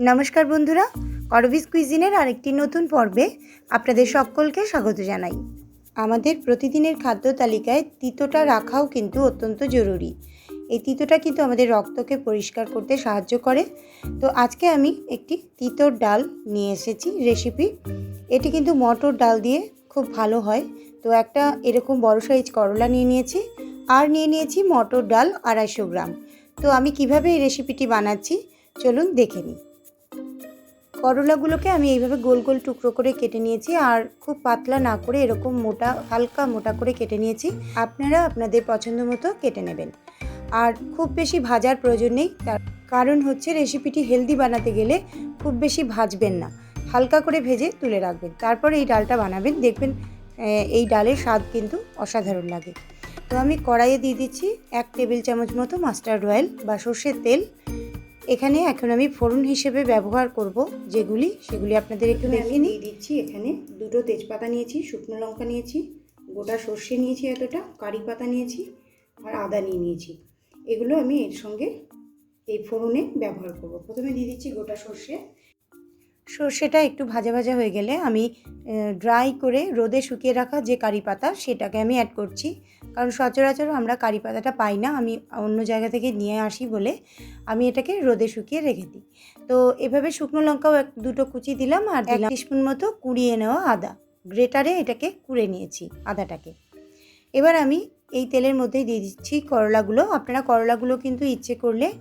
নমস্কার বন্ধুরা, করবিস কুইজিনের আরেকটি নতুন পর্বে আপনাদের সকলকে স্বাগত জানাই। আমাদের প্রতিদিনের খাদ্য তালিকায় তিতোটা রাখাও কিন্তু অত্যন্ত জরুরি। এই তিতোটা কিন্তু আমাদের রক্তকে পরিষ্কার করতে সাহায্য করে। তো আজকে আমি একটি তিতোর ডাল নিয়ে এসেছি রেসিপি এটি কিন্তু মটর ডাল দিয়ে খুব ভালো হয়। তো একটা এরকম বড় সাইজ করলা নিয়ে নিয়েছি আর নিয়ে নিয়েছি মটর ডাল আড়াইশো গ্রাম। তো আমি কীভাবে এই রেসিপিটি বানাচ্ছি? চলুন দেখে নিই। করলাগুলোকে আমি এইভাবে গোল গোল টুকরো করে কেটে নিয়েছি আর খুব পাতলা না করে এরকম মোটা, হালকা মোটা করে কেটে নিয়েছি। আপনারা আপনাদের পছন্দ মতো কেটে নেবেন। আর খুব বেশি ভাজার প্রয়োজন নেই। তার কারণ হচ্ছে রেসিপিটি হেলদি বানাতে গেলে খুব বেশি ভাজবেন না। হালকা করে ভেজে তুলে রাখবেন। তারপর এই ডালটা বানাবেন। দেখবেন এই ডালের স্বাদ কিন্তু অসাধারণ লাগে। তো আমি কড়াইয়ে দিয়ে দিচ্ছি এক টেবিল চামচ মতো মাস্টার্ড অয়েল বা সর্ষের তেল। এখানে এখন আমি ফোড়ন হিসেবে ব্যবহার করব যেগুলি সেগুলি আপনাদের একটু দেখে নিয়ে দিচ্ছি এখানে দুটো তেজপাতা নিয়েছি শুকনো লঙ্কা নিয়েছি গোটা সর্ষে নিয়েছি এতটা কারি পাতা নিয়েছি আর আদা নিয়ে নিয়েছি। এগুলো আমি এর সঙ্গে এই ফোড়নে ব্যবহার করব। প্রথমে দিয়ে দিচ্ছি গোটা সর্ষে। সর্ষেটা একটু ভাজা ভাজা হয়ে গেলে আমি ড্রাই করে রোদে শুকিয়ে রাখা যে কারি পাতা সেটাকে আমি অ্যাড করছি। কারণ সচরাচর আমরা কারি পাতাটা পাই না আমি অন্য জায়গা থেকে নিয়ে আসি বলে আমি এটাকে রোদে শুকিয়ে রেখে দিই। তো এভাবে শুকনো লঙ্কাও এক দুটো কুচি দিলাম আর এক টিস্পুন মতো কুড়িয়ে নেওয়া আদা। গ্রেটারে এটাকে কুড়ে নিয়েছি আদাটাকে। এবার আমি এই তেলের মধ্যেই দিয়ে দিচ্ছি করলাগুলো। আপনারা করলাগুলো কিন্তু ইচ্ছে করলে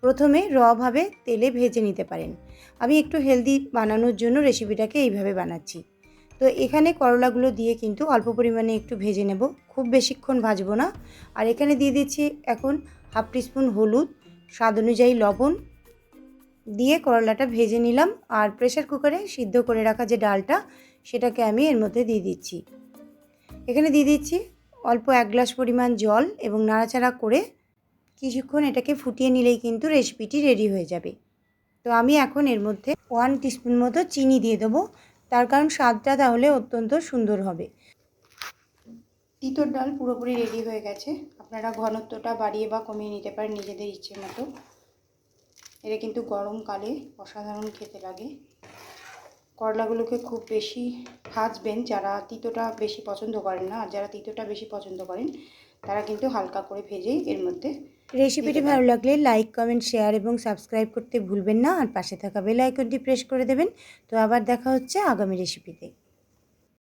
প্রথমে রভাবে তেলে ভেজে নিতে পারেন। আমি একটু হেলদি বানানোর জন্য রেসিপিটাকে এইভাবে বানাচ্ছি। তো এখানে করলাগুলো দিয়ে কিন্তু অল্প পরিমাণে একটু ভেজে নেব। খুব বেশিক্ষণ ভাজবো না। আর এখানে দিয়ে দিচ্ছি এখন হাফ টিস্পুন হলুদ, স্বাদ অনুযায়ী লবণ দিয়ে করলাটা ভেজে নিলাম। আর প্রেসার কুকারে সিদ্ধ করে রাখা যে ডালটা, সেটাকে আমি এর মধ্যে দিয়ে দিচ্ছি। এখানে দিয়ে দিচ্ছি অল্প এক গ্লাস পরিমাণ জল এবং নাড়াচাড়া করে কিছুক্ষণ এটাকে ফুটিয়ে নিলেই কিন্তু রেসিপিটি রেডি হয়ে যাবে। তো আমি এখন এর মধ্যে ওয়ান টিস্পুন মতো চিনি দিয়ে দেবো। তার কারণ স্বাদটা তাহলে অত্যন্ত সুন্দর হবে। তিতর ডাল পুরোপুরি রেডি হয়ে গেছে। আপনারা ঘনত্বটা বাড়িয়ে বা কমিয়ে নিতে পারেন নিজেদের ইচ্ছে মতো। এটা কিন্তু গরমকালে অসাধারণ খেতে লাগে। করলাগুলোকে খুব বেশি ভাজবেন যারা তিতোটা বেশি পছন্দ করেন না, আর যারা তিতোটা বেশি পছন্দ করেন, তারা কিন্তু হালকা করে ভেজেই এর মধ্যে রেসিপিটি ভালো লাগলে লাইক কমেন্ট শেয়ার এবং সাবস্ক্রাইব করতে ভুলবেন না। আর পাশে থাকা বেল আইকনটি প্রেস করে দেবেন। তো আবার দেখা হচ্ছে আগামী রেসিপিতে